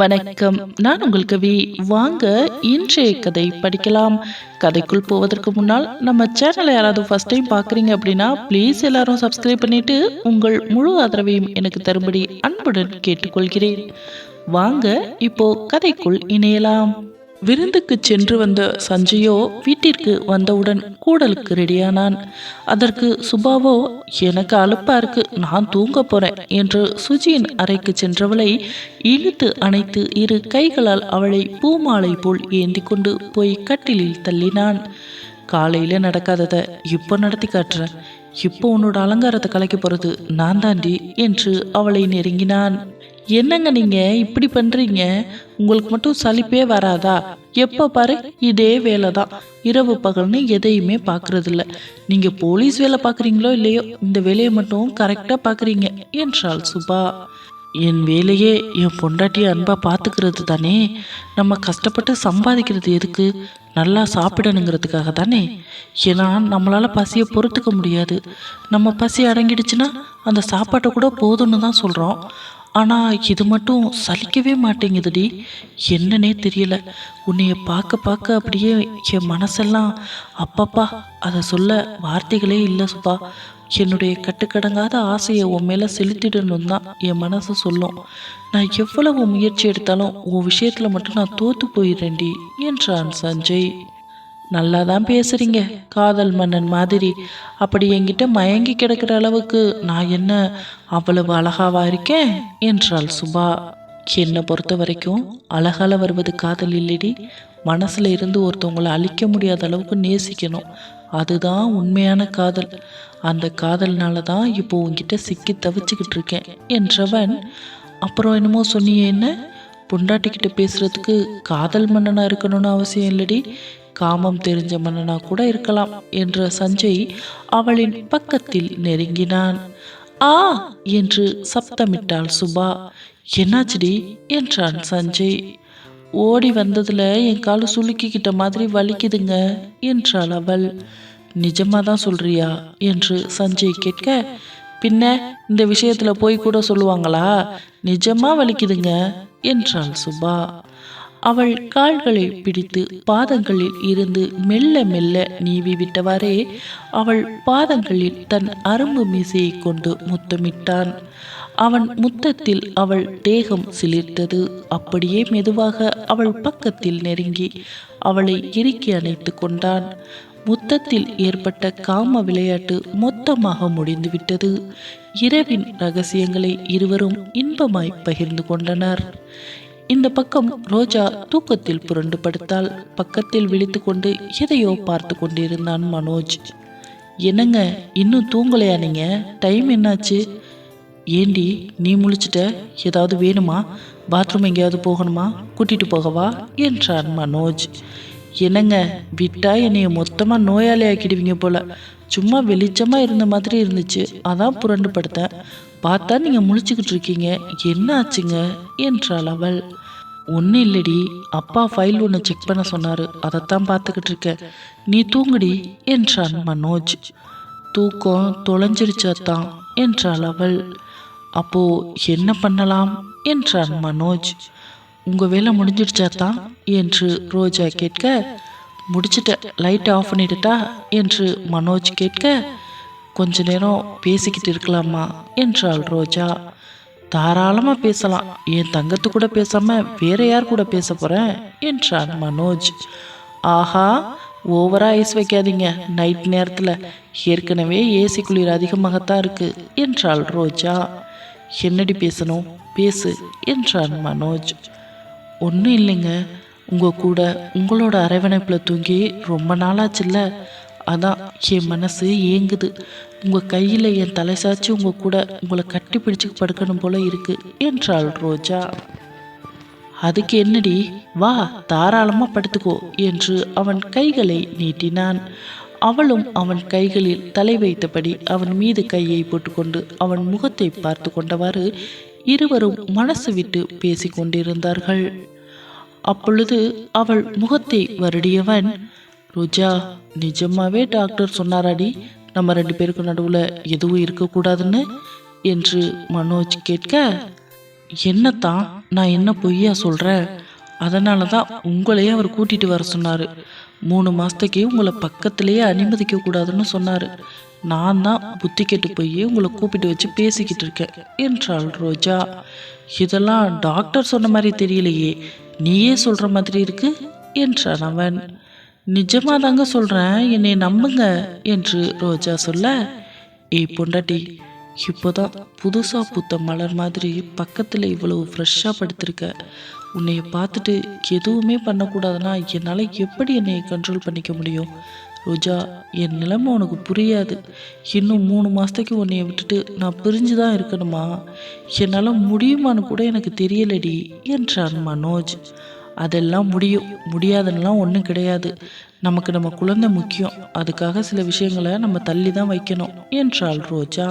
வணக்கம். நான் உங்கள் கவி. வாங்க இன்றைய கதை படிக்கலாம். கதைக்குள் போவதற்கு முன்னால் நம்ம சேனலை யாராவது ஃபர்ஸ்ட் டைம் பார்க்குறீங்க அப்படின்னா ப்ளீஸ் எல்லாரும் சப்ஸ்கிரைப் பண்ணிட்டு உங்கள் முழு ஆதரவையும் எனக்கு தரும்படி அன்புடன் கேட்டுக்கொள்கிறேன். வாங்க இப்போ கதைக்குள் இணையலாம். விருந்துக்கு சென்று வந்த சஞ்சயோ வீட்டிற்கு வந்தவுடன் கூடலுக்கு ரெடியானான். அதற்கு சுபாவோ எனக்கு அலுப்பா இருக்கு. நான் தூங்க போறேன் என்று சுஜியின் அறைக்கு சென்றவளை இழுத்து அணைத்து இரு கைகளால் அவளை பூமாலை போல் ஏந்தி கொண்டு போய் கட்டிலில் தள்ளினான். காலையில நடக்காததை இப்போ நடத்தி காட்டுறேன் இப்போ உன்னோட அலங்காரத்தை கலைக்க போறது நான் தாண்டி என்று அவளை நெருங்கினான். என்னங்க நீங்க? இப்படி பண்றீங்க? உங்களுக்கு மட்டும் சலிப்பே வராதா? எப்ப பாரு இதே வேலை தான் இரவு பகல்னு எதையுமே பார்க்குறதில்ல இல்ல நீங்க போலீஸ் வேலை பார்க்குறீங்களோ இல்லையோ இந்த வேலையை மட்டும் கரெக்டா பார்க்குறீங்க என்றாள் சுபா. என் வேலையே என் பொண்டாட்டியை அன்பா பார்த்துக்கிறது தானே? நம்ம கஷ்டப்பட்டு சம்பாதிக்கிறது எதுக்கு? நல்லா சாப்பிடணுங்கிறதுக்காக தானே? ஏன்னா நம்மளால பசியை பொறுத்துக்க முடியாது. நம்ம பசி அடங்கிடுச்சுன்னா அந்த சாப்பாட்டை கூட போதும்னு தான் சொல்கிறோம் ஆனால் இது மட்டும் சலிக்கவே மாட்டேங்குதுடி. என்னன்னே தெரியல. உன்னைய பார்க்க பார்க்க அப்படியே என் மனசெல்லாம் அப்பப்பா அதை சொல்ல வார்த்தைகளே இல்லை சுபா என்னுடைய கட்டுக்கடங்காத ஆசையை உன் மேலே செலுத்திடணும் தான் என் மனசு சொல்லும். நான் எவ்வளவு முயற்சி எடுத்தாலும் உன் விஷயத்தில் மட்டும் நான் தோத்து போயிடுறேன்டி என்றான் சஞ்சய். நல்லா தான் பேசுறீங்க காதல் மன்னன் மாதிரி. அப்படி என்கிட்ட மயங்கி கிடக்கிற அளவுக்கு நான் என்ன அவ்வளவு அழகாவா இருக்கேன்? என்றாள் சுபா. என்னை பொறுத்த வரைக்கும் அழகால வருவது காதல் இல்லடி. மனசுல இருந்து ஒருத்தவங்களை அழிக்க முடியாத அளவுக்கு நேசிக்கணும். அதுதான் உண்மையான காதல். அந்த காதல்னால தான் இப்போ உங்ககிட்ட சிக்கி தவிச்சுக்கிட்டு இருக்கேன் என்றவன். அப்புறம் என்னமோ சொன்னியே என்ன? பொண்டாட்டிக்கிட்ட பேசுறதுக்கு காதல் மன்னனா இருக்கணும்னு அவசியம் இல்லடி. காமம் தெரிஞ்ச மன்னனா கூட இருக்கலாம் என்ற சஞ்சய் அவளின் பக்கத்தில் நெருங்கினான். ஆ என்று சப்தமிட்டாள் சுபா. என்னாச்சுடி? என்றான் சஞ்சய். ஓடி வந்ததுல என் காலு சுளுக்கிக்கிட்ட மாதிரி வலிக்குதுங்க என்றாள் அவள். நிஜமா தான் சொல்றியா? என்று சஞ்சய் கேட்க பின்ன இந்த விஷயத்துல போய் கூட சொல்லுவாங்களா? நிஜமா வலிக்குதுங்க என்றாள் சுபா. அவள் கால்களை பிடித்து பாதங்களில் இருந்து மெல்ல மெல்ல நீவி விட்டவாறே அவள் பாதங்களில் தன் அரும்பு மீசையை கொண்டு முத்தமிட்டான். அவன் முத்தத்தில் அவள் தேகம் சிலிர்த்தது. அப்படியே மெதுவாக அவள் பக்கத்தில் நெருங்கி அவளை இறுக்கி அணைத்து கொண்டான். முத்தத்தில் ஏற்பட்ட காம விளையாட்டு மொத்தமாக முடிந்துவிட்டது இரவின் ரகசியங்களை இருவரும் இன்பமாய் பகிர்ந்து கொண்டனர். இந்த பக்கம் ரோஜா தூக்கத்தில் புரண்டு படுத்தால் பக்கத்தில் விழித்து கொண்டு எதையோ பார்த்து கொண்டிருந்தான் மனோஜ். என்னங்க இன்னும் தூங்கலையா நீங்க? டைம் என்னாச்சு? ஏண்டி நீ முழிச்சிட்ட? ஏதாவது வேணுமா? பாத்ரூம் எங்கேயாவது போகணுமா? கூட்டிட்டு போகவா? என்றான் மனோஜ். என்னங்க விட்டா என்னைய மொத்தமாக நோயாளி ஆக்கிடுவீங்க போல. சும்மா வெளிச்சமாக இருந்த மாதிரி இருந்துச்சு. அதான் புரண்டு படுத்தேன் பார்த்தா நீங்கள் முழிச்சுக்கிட்டு இருக்கீங்க. என்ன ஆச்சுங்க என்றாள் அவள். ஒன்றும் இல்லடி அப்பா ஃபைல் ஒன்று செக் பண்ண சொன்னார். அதைத்தான் பார்த்துக்கிட்டு இருக்க. நீ தூங்குடி என்றான் மனோஜ். தூக்கம் தொலைஞ்சிருச்சாத்தான் என்றாள் அவள். அப்போ என்ன பண்ணலாம்? என்றான் மனோஜ். உங்க வேலை முடிஞ்சிடுச்சாத்தான் என்று ரோஜா கேட்க. முடிச்சிட்ட லைட்டை ஆஃப் பண்ணிடுட்டா என்று மனோஜ் கேட்க. கொஞ்ச நேரம் பேசிக்கிட்டு இருக்கலாமா? என்றாள் ரோஜா. தாராளமாக பேசலாம். என் தங்கத்து கூட பேசாமல் வேற யார் கூட பேச போகிறேன் என்றான் மனோஜ். ஆஹா ஓவரா ஐஸ் வைக்காதீங்க. நைட் நேரத்தில் ஏற்கனவே ஏசி குளிர் அதிகமாகத்தான் இருக்கு என்றாள் ரோஜா. என்னடி பேசணும்? பேசு என்றான் மனோஜ். ஒன்றும் இல்லைங்க. உங்கள் கூட உங்களோட அரவணைப்பில் தூங்கி ரொம்ப நாளாச்சுல்ல. அதான் என் மனசு ஏங்குது. உங்கள் கையில் என் தலை சாய்ச்சி உங்கள் கூட உங்களை கட்டி பிடிச்சு படுக்கணும் போல இருக்கு என்றாள் ரோஜா. அதுக்கு என்னடி? வா தாராளமாக படுத்துக்கோ என்று அவன் கைகளை நீட்டினான். அவளும் அவன் கைகளில் தலை வைத்தபடி அவன் மீது கையை போட்டுக்கொண்டு அவன் முகத்தை பார்த்து கொண்டவாறு இருவரும் மனசு விட்டு பேசிக்கொண்டிருந்தார்கள் அப்பொழுது அவள் முகத்தை வருடியவன் ரோஜா நிஜமாவே டாக்டர் சொன்னாராடி நம்ம ரெண்டு பேருக்கு நடுவில் எதுவும் இருக்கக்கூடாதுன்னு? என்று மனோஜ் கேட்க என்னத்தான் நான் என்ன பொய்யா சொல்கிறேன் அதனால தான் உங்களையே அவர் கூட்டிகிட்டு வர சொன்னார். மூணு மாதத்துக்கே உங்களை பக்கத்திலேயே அனுமதிக்க கூடாதுன்னு சொன்னார். நான் தான் புத்தி கெட்டு போய் உங்களை கூப்பிட்டு வச்சு பேசிக்கிட்டு இருக்கேன் என்றாள் ரோஜா. இதெல்லாம் டாக்டர் சொன்ன மாதிரி தெரியலையே. நீயே சொல்கிற மாதிரி இருக்கு என்றான் அவன். நிஜமாக தாங்க சொல்கிறேன் என்னை நம்புங்க என்று ரோஜா சொல்ல ஏய் பொண்டாட்டி இப்போதான் புதுசாக பூத்த மலர் மாதிரி பக்கத்தில் இவ்வளவு ஃப்ரெஷ்ஷாக படுத்திருக்க. உன்னைய பார்த்துட்டு எதுவுமே பண்ணக்கூடாதுன்னா என்னால் எப்படி என்னையை கண்ட்ரோல் பண்ணிக்க முடியும்? ரோஜா என் நிலைமை உனக்கு புரியாது. இன்னும் மூணு மாதத்துக்கு உன்னைய விட்டுட்டு நான் பிரிஞ்சு தான் இருக்கணுமா? என்னால் முடியுமான்னு கூட எனக்கு தெரியலடி என்றான் மனோஜ். அதெல்லாம் முடியும். முடியாதுன்னெலாம் ஒன்றும் கிடையாது. நமக்கு நம்ம குழந்தை முக்கியம். அதுக்காக சில விஷயங்களை நம்ம தள்ளி தான் வைக்கணும். என்றாள் ரோஜா.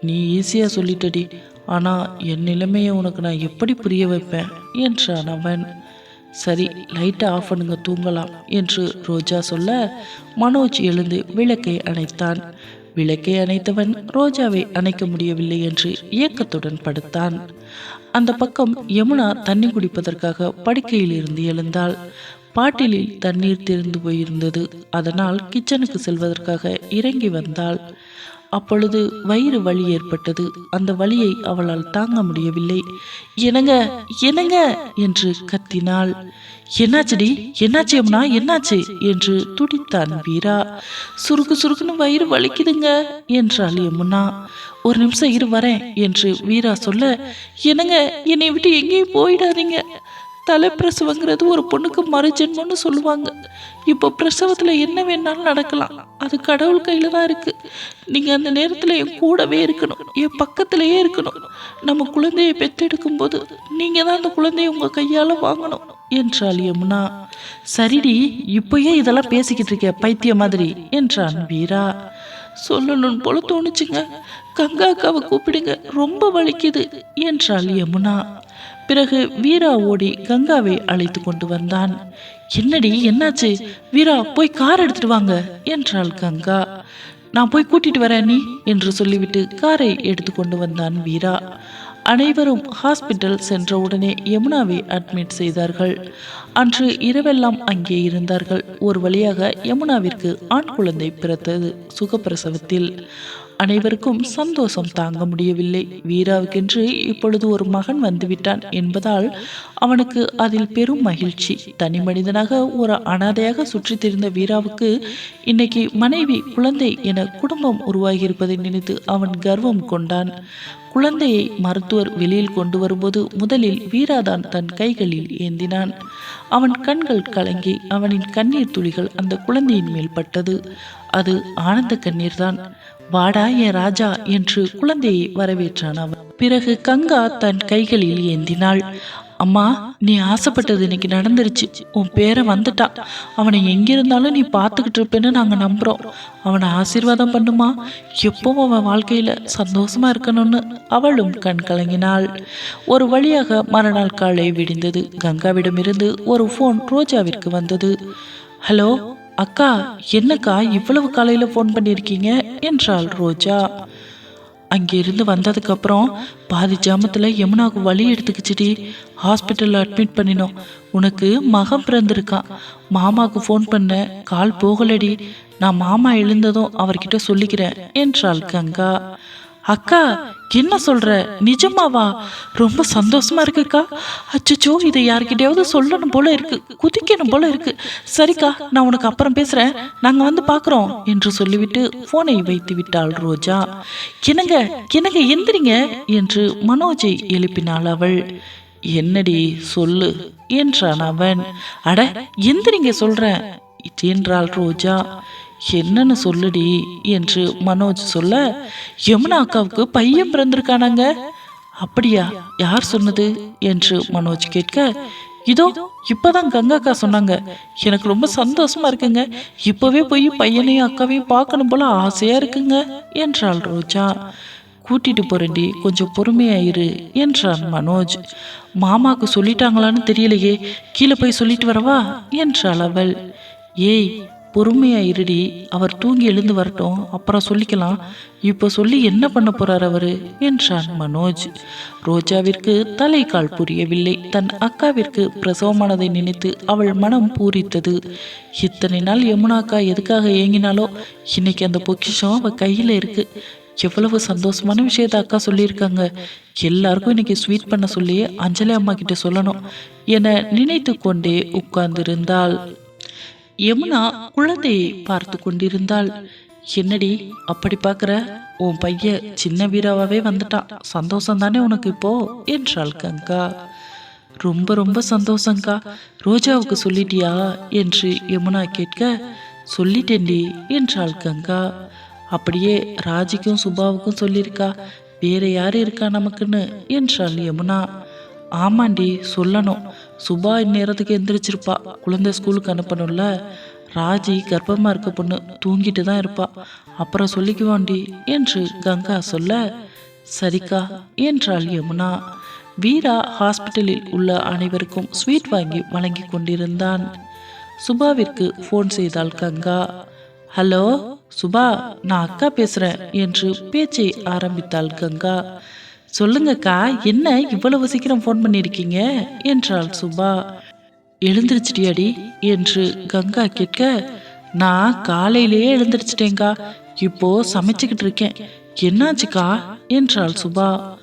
நீ ஈஸியாக சொல்லிட்டடி. ஆனால் என் நிலைமையை உனக்கு நான் எப்படி புரிய வைப்பேன்? என்றான் அவன். சரி லைட்டை ஆஃப் பண்ணுங்க தூங்கலாம் என்று ரோஜா சொல்ல மனோஜ் எழுந்து விளக்கை அணைத்தான். விளக்கை அணைத்தவன் ரோஜாவை அணைக்க முடியவில்லை என்று இயக்கத்துடன் படுத்தான். அந்த பக்கம் யமுனா தண்ணி குடிப்பதற்காக படுக்கையில் இருந்து எழுந்தாள். பாட்டிலில் தண்ணீர் திறந்து போயிருந்தது. அதனால் கிச்சனுக்கு செல்வதற்காக இறங்கி வந்தாள். அப்பொழுது வயிறு வலி ஏற்பட்டது. அந்த வலியை அவளால் தாங்க முடியவில்லை. என்னங்க என்னங்க? என்று கத்தினாள். என்னாச்சுடி? என்னாச்சு அம்னா என்னாச்சு? என்று துடித்தான் வீரா. சுருக்கு சுருக்குன்னு வயிறு வலிக்குதுங்க என்றாள் யமுனா. ஒரு நிமிஷம் இரு வரேன் என்று வீரா சொல்ல என்னங்க? என்னை விட்டு எங்கேயும் போயிடாதீங்க. தலைப்பிரசவங்கிறது ஒரு பொண்ணுக்கு மறுஜென்மம்னு சொல்லுவாங்க. இப்போ பிரசவத்தில் என்ன வேணாலும் நடக்கலாம். அது கடவுள் கையில் தான் இருக்குது நீங்கள் அந்த நேரத்தில் என் கூடவே இருக்கணும். என் பக்கத்திலேயே இருக்கணும். நம்ம குழந்தையை பெற்றெடுக்கும் போது நீங்கள் தான் அந்த குழந்தைய உங்கள் கையால் வாங்கணும் என்றாள் யமுனா. சரிடி இப்போயே இதெல்லாம் பேசிக்கிட்டு இருக்க பைத்திய மாதிரி என்றான் வீரா. சொல்லணும் போல தோணுச்சுங்க. கங்கா அக்காவை கூப்பிடுங்க. ரொம்ப வலிக்குது என்றாள் யமுனா. பிறகு வீரா ஓடி கங்காவை அழைத்து கொண்டு வந்தான். என்னடி என்னாச்சு? வீரா போய் கார் எடுத்துட்டு வாங்க என்றாள் கங்கா. நான் போய் கூட்டிட்டு வரேன் நீ என்று சொல்லிவிட்டு காரை எடுத்து கொண்டு வந்தான் வீரா. அனைவரும் ஹாஸ்பிட்டல் சென்றவுடனே யமுனாவை அட்மிட் செய்தார்கள். அன்று இரவெல்லாம் அங்கே இருந்தார்கள். ஒரு வழியாக யமுனாவிற்கு ஆண் குழந்தை பிறந்தது சுகப்பிரசவத்தில். அனைவருக்கும் சந்தோஷம் தாங்க முடியவில்லை. வீராவுக்கென்று இப்பொழுது ஒரு மகன் வந்துவிட்டான் என்பதால் அவனுக்கு அதில் பெரும் மகிழ்ச்சி. தனி மனிதனாக ஒரு அனாதையாக சுற்றித் திரிந்த வீராவுக்கு இன்னைக்கு மனைவி குழந்தை என குடும்பம் உருவாகியிருப்பதை நினைத்து அவன் கர்வம் கொண்டான். குழந்தையை மருத்துவர் வெளியில் கொண்டு வரும்போது முதலில் வீராதான் தன் கைகளில் ஏந்தினான். அவன் கண்கள் கலங்கி அவனின் கண்ணீர் துளிகள் அந்த குழந்தையின் மேல் பட்டது. அது ஆனந்த கண்ணீர்தான். வாடா என் ராஜா என்று குழந்தையை வரவேற்றான் அவன். பிறகு கங்கா தன் கைகளில் ஏந்தினாள். அம்மா நீ ஆசைப்பட்டது இன்னைக்கு நடந்துருச்சு. உன் பேரை வந்துட்டான் அவனை எங்கிருந்தாலும் நீ பார்த்துக்கிட்டு இருப்பேன்னு நாங்கள் நம்புகிறோம் அவனை ஆசீர்வாதம் பண்ணுமா? எப்பவும் அவன் வாழ்க்கையில் சந்தோஷமா இருக்கணும்னு அவளும் கண் கலங்கினாள். ஒரு வழியாக மறுநாள் காலை விடிந்தது. கங்காவிடமிருந்து ஒரு ஃபோன் ரோஜாவிற்கு வந்தது. ஹலோ அக்கா என்னக்கா இவ்வளவு காலையில் ஃபோன் பண்ணியிருக்கீங்க? என்றாள் ரோஜா. அங்கிருந்து வந்ததுக்கப்புறம் பாதி ஜாமத்தில் யமுனாவுக்கு வலி எடுத்துக்கிச்சுடி. ஹாஸ்பிட்டலில் அட்மிட் பண்ணினோம். உனக்கு மகம் பிறந்திருக்கான். மாமாவுக்கு ஃபோன் பண்ண கால் போகலடி. நான் மாமா எழுந்ததும் அவர்கிட்ட சொல்லிக்கிறேன் என்றாள் கங்கா. அக்கா என்ன சொல்ற? நிஜமாவா? ரொம்ப சந்தோஷமா இருக்குக்கா. அச்சச்சோ இதை யார்கிட்டயாவது சொல்லணும் போல இருக்கு. குதிக்கணும் போல இருக்கு. சரிக்கா நான் உனக்கு அப்புறம் பேசுறேன். நாங்க வந்து பாக்குறோம் என்று சொல்லிவிட்டு போனை வைத்து விட்டாள் ரோஜா. என்னங்க? என்னங்க? எந்திரிங்க என்று மனோஜை எழுப்பினாள் அவள். என்னடி? சொல்லு என்றான் அவன். அட எந்திரிங்க சொல்றேன் என்றாள் ரோஜா. என்னன்னு சொல்லுடி என்று மனோஜ் சொல்ல யமுனா அக்காவுக்கு பையன் பிறந்திருக்கானாங்க. அப்படியா? யார் சொன்னது? என்று மனோஜ் கேட்க இதோ இப்பதான் கங்கா அக்கா சொன்னாங்க. எனக்கு ரொம்ப சந்தோஷமா இருக்குங்க. இப்பவே போய் பையனையும் அக்காவையும் பார்க்கணும் போல ஆசையா இருக்குங்க என்றாள் ரோஜா. கூட்டிட்டு போறேன்டி. கொஞ்சம் பொறுமையாயிரு என்றான் மனோஜ். மாமாக்கு சொல்லிட்டாங்களான்னு தெரியலையே. கீழே போய் சொல்லிட்டு வரவா? என்றாள் அவள். ஏய் பொறுமையாக இருடி. அவர் தூங்கி எழுந்து வரட்டும். அப்புறம் சொல்லிக்கலாம். இப்போ சொல்லி என்ன பண்ண போறார் அவர்? என்றான் மனோஜ். ரோஜாவிற்கு தலைகால் புரியவில்லை. தன் அக்காவிற்கு பிரசவமானதை நினைத்து அவள் மனம் பூரித்தது. இத்தனை நாள் யமுனா அக்கா எதுக்காக ஏங்கினாலோ இன்னைக்கு அந்த பொக்கிஷம் அவள் கையில் இருக்கு. எவ்வளவு சந்தோஷமான விஷயத்த அக்கா சொல்லியிருக்காங்க. எல்லாருக்கும் இன்னைக்கு ஸ்வீட் பண்ண சொல்லி அஞ்சலி அம்மா கிட்ட சொல்லணும் என நினைத்து கொண்டே உட்கார்ந்திருந்தாள். யமுனா குழந்தையை பார்த்து கொண்டிருந்தாள். என்னடி அப்படி பார்க்குற? உன் பையன் சின்ன வீராவாகவே வந்துட்டான். சந்தோஷம் தானே உனக்கு இப்போ? என்றாள் கங்கா. ரொம்ப ரொம்ப சந்தோஷங்கா ரோஜாவுக்கு சொல்லிட்டியா? என்று யமுனா கேட்க சொல்லிட்டேன்டி என்றாள் கங்கா. அப்படியே ராஜிக்கும் சுபாவுக்கும் சொல்லியிருக்கா. வேற யார் இருக்கா நமக்குன்னு? என்றாள் யமுனா. ஆமாண்டி சொல்லணும். சுபா இந்நேரத்துக்கு எந்திரிச்சிருப்பா. குழந்தை ஸ்கூலுக்கு அனுப்பணும்ல. ராஜி கர்ப்பமாக இருக்க பொண்ணு தூங்கிட்டு தான் இருப்பா. அப்புறம் சொல்லிக்குவாண்டி என்று கங்கா சொல்ல சரிக்கா என்றாள் யமுனா. வீரா ஹாஸ்பிட்டலில் உள்ள அனைவருக்கும் ஸ்வீட் வாங்கி வழங்கி கொண்டிருந்தான். சுபாவிற்கு ஃபோன் செய்தாள் கங்கா. ஹலோ சுபா நான் அக்கா பேசுகிறேன் என்று பேச்சை ஆரம்பித்தாள் கங்கா. சொல்லுங்கக்கா என்ன இவ்வளவு சீக்கிரம் ஃபோன் பண்ணியிருக்கீங்க? என்றாள் சுபா. எழுந்திருச்சிட்டியாடி? என்று கங்கா கேட்க நான் காலையிலேயே எழுந்திருச்சிட்டேங்கா இப்போ சமைச்சுக்கிட்டு இருக்கேன். என்னாச்சுக்கா? என்றாள் சுபா.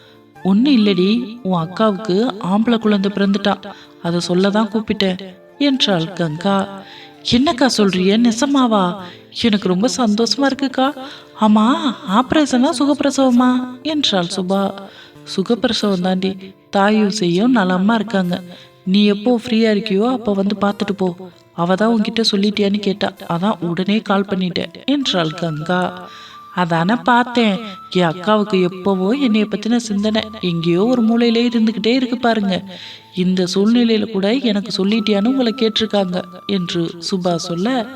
ஒன்றும் இல்லடி உன் அக்காவுக்கு ஆம்பளை குழந்தை பிறந்துட்டா. அதை சொல்ல தான் கூப்பிட்டேன் என்றாள் கங்கா. என்னக்கா சொல்றிய நெசமாவா? எனக்கு ரொம்ப சந்தோஷமா இருக்குக்கா. ஆமா ஆப்ரேஷனா சுகப்பிரசவமா? என்றாள் சுபா. சுகப்பிரசவம் தாண்டி தாயும் செய்யும் நலமா இருக்காங்க. நீ எப்போ ஃப்ரீயா இருக்கியோ அப்போ வந்து பார்த்துட்டு போ. அவ தான் உன்கிட்ட சொல்லிட்டியான்னு கேட்டா. அதான் உடனே கால் பண்ணிட்டேன் என்றாள் கங்கா. அதானே பார்த்தேன். என் அக்காவுக்கு எப்பவோ என்னைய பத்தின சிந்தனை. எங்கேயோ ஒரு மூலையிலே இருந்துகிட்டே இருக்கு பாருங்க. இந்த சூழ்நிலையில கூட எனக்கு சொல்லிட்டியான்னு உங்களை கேட்டிருக்காங்க என்று சுபா சொல்ல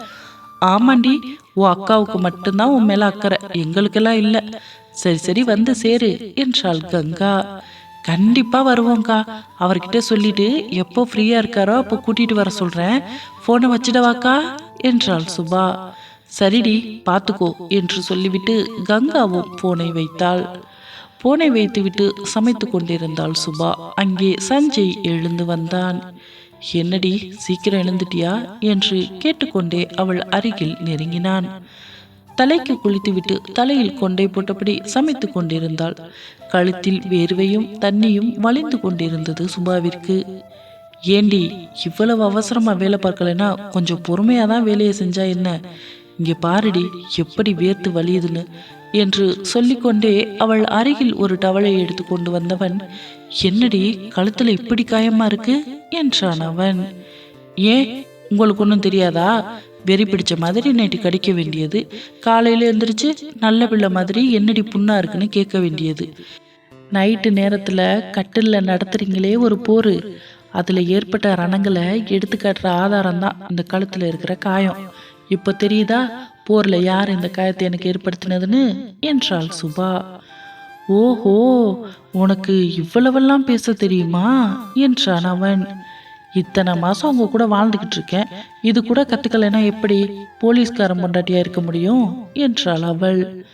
ஆமாண்டி உன் அக்காவுக்கு மட்டும்தான் உன் மேல அக்கறை. எங்களுக்கெல்லாம் இல்லை. சரி சரி வந்து சேரு என்றாள் கங்கா. கண்டிப்பா வருவோங்க்கா அவர்கிட்ட சொல்லிட்டு எப்போ ஃப்ரீயா இருக்காரோ அப்போ கூட்டிட்டு வர சொல்றேன். போனை வச்சிடவாக்கா என்றாள் சுபா. சரிடி பார்த்துக்கோ என்று சொல்லிவிட்டு கங்காவும் போனை வைத்தாள். போனை வைத்துவிட்டு சமைத்து கொண்டிருந்தாள் சுபா. அங்கே சஞ்சய் எழுந்து வந்தான். என்னடி சீக்கிரம் எழுந்துட்டியா? என்று கேட்டுக்கொண்டே அவள் அருகில் நெருங்கினான். தலைக்கு குளித்துவிட்டு தலையில் கொண்டை போட்டபடி சமைத்து கொண்டிருந்தாள். கழுத்தில் வேர்வையும் தண்ணியும் வலிந்து கொண்டிருந்தது சுபாவிற்கு. ஏண்டி இவ்வளவு அவசரமா வேலை பார்க்கலனா கொஞ்சம் பொறுமையா தான் வேலையை செஞ்சா என்ன? இங்கே பாருடி எப்படி வேர்த்து வலியுதுன்னு என்று சொல்லிக்கொண்டே அவள் அருகில் ஒரு டவலை எடுத்து கொண்டு வந்தவன் என்னடி கழுத்துல இப்படி காயமா இருக்கு? என்றான் அவன். ஏன் உங்களுக்கு ஒன்றும் தெரியாதா? வெறி பிடிச்ச மாதிரி நைட்டு கடிக்க வேண்டியது. காலையில எழுந்திரிச்சு நல்ல பிள்ளை மாதிரி என்னடி புண்ணா இருக்குன்னு கேட்க வேண்டியது. நைட்டு நேரத்துல கட்டில்ல நடத்துறீங்களே ஒரு போர். அதுல ஏற்பட்ட ரணங்களை எடுத்துக்காட்டுற ஆதாரம் தான் இந்த கழுத்துல இருக்கிற காயம். இப்போ தெரியுதா? போர்ல யார் இந்த காயத்தை எனக்கு ஏற்படுத்தினதுன்னு? என்றாள் சுபா. ஓஹோ உனக்கு இவ்வளவெல்லாம் பேச தெரியுமா? என்றான் அவன். இத்தனை மாசம் உங்க கூட வாழ்ந்துகிட்டு இருக்கேன். இது கூட கத்துக்கலைன்னா எப்படி போலீஸ்காரன் பொண்டாட்டியா இருக்க முடியும்? என்றாள் அவள்.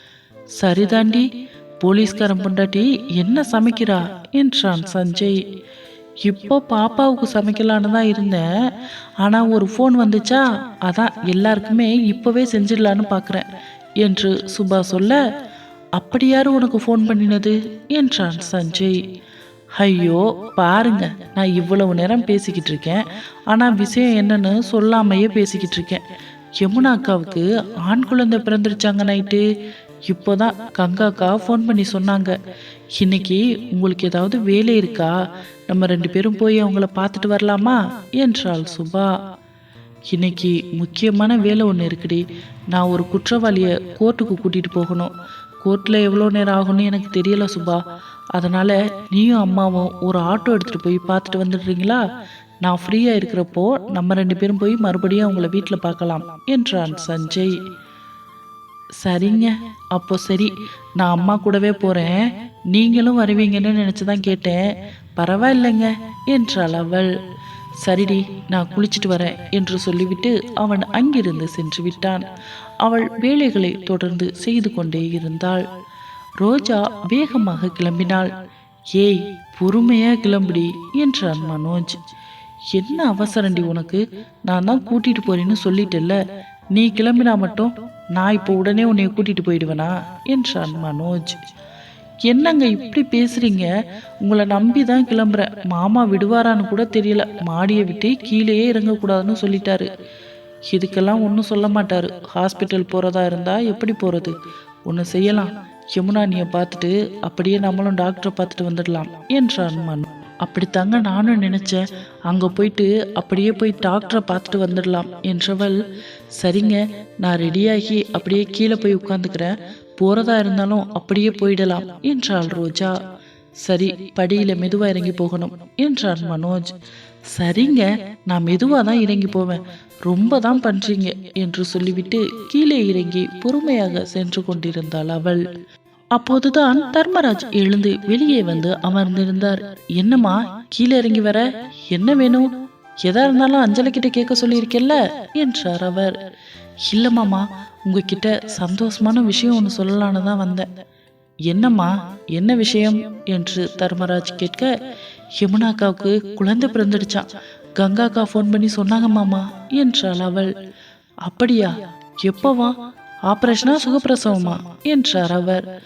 சரிதாண்டி போலீஸ்காரன் பொண்டாட்டி என்ன சமைக்கிறா? என்றான் சஞ்சய். இப்போ பாப்பாவுக்கு சமைக்கலான்னு தான் இருந்தேன். ஆனால் ஒரு ஃபோன் வந்துச்சா? அதான் எல்லாருக்குமே இப்போவே செஞ்சிடலான்னு பார்க்குறேன் என்று சுபா சொல்ல அப்படி யார் உனக்கு ஃபோன் பண்ணினது? என்றான் சஞ்சய். ஐயோ பாருங்க நான் இவ்வளவு நேரம் பேசிக்கிட்டு இருக்கேன். ஆனால் விஷயம் என்னன்னு சொல்லாமையே பேசிக்கிட்டு இருக்கேன். யமுனா அக்காவுக்கு ஆண் குழந்தை பிறந்துருச்சாங்க நைட்டு. இப்போதான் கங்காக்கா ஃபோன் பண்ணி சொன்னாங்க. இன்னைக்கு உங்களுக்கு ஏதாவது வேலை இருக்கா? நம்ம ரெண்டு பேரும் போய் அவங்கள பார்த்துட்டு வரலாமா? என்றாள் சுபா. இன்னைக்கு முக்கியமான வேலை ஒன்று இருக்குடி. நான் ஒரு குற்றவாளியை கோர்ட்டுக்கு கூட்டிகிட்டு போகணும். கோர்ட்டில் எவ்வளோ நேரம் ஆகும்னு எனக்கு தெரியல சுபா. அதனால் நீயும் அம்மாவும் ஒரு ஆட்டோ எடுத்துகிட்டு போய் பார்த்துட்டு வந்துடுறீங்களா? நான் ஃப்ரீயாக இருக்கிறப்போ நம்ம ரெண்டு பேரும் போய் மறுபடியும் அவங்கள வீட்டில் பார்க்கலாம் என்றான் சஞ்சய். சரிங்க அப்போ சரி. நான் அம்மா கூடவே போகிறேன் நீங்களும் வருவீங்கன்னு நினச்சி தான் கேட்டேன். பரவாயில்லைங்க என்றாள் அவள். சரிடி நான் குளிச்சிட்டு வரேன் என்று சொல்லிவிட்டு அவன் அங்கிருந்து சென்று விட்டான். அவள் வேலைகளை தொடர்ந்து செய்து கொண்டே இருந்தாள். ரோஜா வேகமாக கிளம்பினாள். ஏய் பொறுமையா கிளம்புடி என்றான் மனோஜ். என்ன அவசரண்டி உனக்கு? நான் தான் கூட்டிட்டு போறேன்னு சொல்லிட்டல்ல. நீ கிளம்பினா மட்டும் நான் இப்போ உடனே உன்னை கூட்டிட்டு போயிடுவேனா? என்றான் மனோஜ். என்னங்க இப்படி பேசுறீங்க? உங்களை நம்பி தான் கிளம்புறேன். மாமா விடுவாரான்னு கூட தெரியல. மாடியை விட்டு கீழேயே இறங்கக்கூடாதுன்னு சொல்லிட்டாரு. இதுக்கெல்லாம் ஒன்றும் சொல்ல மாட்டாரு. ஹாஸ்பிட்டல் போகிறதா இருந்தால் எப்படி போகிறது ஒன்று செய்யலாம். யமுனா பார்த்துட்டு அப்படியே நம்மளும் டாக்டரை பார்த்துட்டு வந்துடலாம் என்றான் மனு. அப்படித்தாங்க நானும் நினச்சேன். அங்கே போயிட்டு அப்படியே போய் டாக்டரை பார்த்துட்டு வந்துடலாம் என்றவள் சரிங்க நான் ரெடியாகி அப்படியே கீழே போய் உட்காந்துக்கிறேன் போறதா இருந்தாலும் அப்படியே போயிடலாம் என்றாள் ரோஜா. சரி படியில மெதுவா இறங்கி போகணும் என்றான் மனோஜ். சரிங்க நான் மெதுவா தான் இறங்கி போவேன். ரொம்ப தான் பண்றீங்க என்று சொல்லிவிட்டு கீழே இறங்கி பொறுமையாக சென்று கொண்டிருந்தாள் அவள். அப்போதுதான் தர்மராஜ் எழுந்து வெளியே வந்து அமர்ந்திருந்தார். என்னம்மா கீழே இறங்கி வர? என்ன வேணும்? எதா இருந்தாலும் அஞ்சலி கிட்ட கேட்க சொல்லியிருக்கேல்ல என்றார் அவர். இல்ல மாமா உங்ககிட்ட சந்தோஷமான விஷயம் ஒன்று சொல்லலான்னு தான் வந்தேன். என்னம்மா என்ன விஷயம்? என்று தர்மராஜ் கேட்க யமுனாக்காவுக்கு குழந்தை பிறந்துடுச்சான் கங்காக்கா ஃபோன் பண்ணி சொன்னாங்க மாமா என்றாள் அவள். அப்படியா? எப்போவா? ஆப்ரேஷனா சுகப்பிரசவமா? என்றார் அவர்.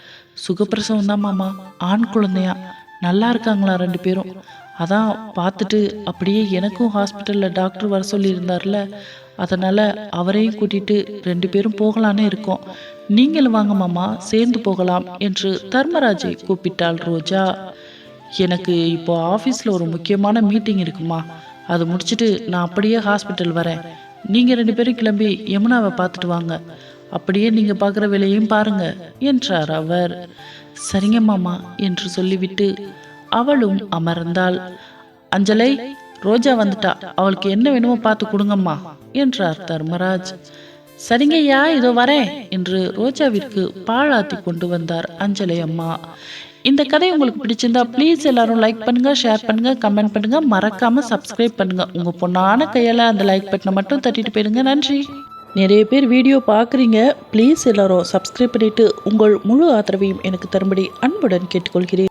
சுகப்பிரசவம் தான் மாமா ஆண் குழந்தையா? நல்லா இருக்காங்களா ரெண்டு பேரும்? அதான் பார்த்துட்டு அப்படியே எனக்கும் ஹாஸ்பிட்டலில் டாக்டர் வர சொல்லியிருந்தார்ல அதனால் அவரையும் கூட்டிட்டு ரெண்டு பேரும் போகலான்னு இருக்கோம். நீங்களும் வாங்க மாமா சேர்ந்து போகலாம் என்று தர்மராஜை கூப்பிட்டாள் ரோஜா. எனக்கு இப்போ ஆஃபீஸில் ஒரு முக்கியமான மீட்டிங் இருக்குமா. அதை முடிச்சுட்டு நான் அப்படியே ஹாஸ்பிட்டல் வரேன். நீங்கள் ரெண்டு பேரும் கிளம்பி யமுனாவை பார்த்துட்டு வாங்க. அப்படியே நீங்கள் பார்க்குற வேலையையும் பாருங்க என்றார் அவர். சரிங்க மாமா என்று சொல்லிவிட்டு அவளும் அமர்ந்தாள். அஞ்சலை ரோஜா வந்துட்டா. அவளுக்கு என்ன வேணுமோ பார்த்து கொடுங்கம்மா என்றார் தர்மராஜ். சரிங்கய்யா இதோ வரேன் என்று ரோஜாவிற்கு பாழாத்தி கொண்டு வந்தார் அஞ்சலை அம்மா. இந்த கதை உங்களுக்கு பிடிச்சிருந்தா ப்ளீஸ் எல்லாரும் லைக் பண்ணுங்க ஷேர் பண்ணுங்க கமெண்ட் பண்ணுங்க. மறக்காம சப்ஸ்கிரைப் பண்ணுங்க. உங்க பொண்ணான கையால அந்த லைக் பட்டனை மட்டும் தட்டிட்டு போயிருங்க. நன்றி. நிறைய பேர் வீடியோ பார்க்குறீங்க. ப்ளீஸ் எல்லாரும் சப்ஸ்கிரைப் பண்ணிட்டு உங்கள் முழு ஆதரவையும் எனக்கு தரும்படி அன்புடன் கேட்டுக்கொள்கிறேன்.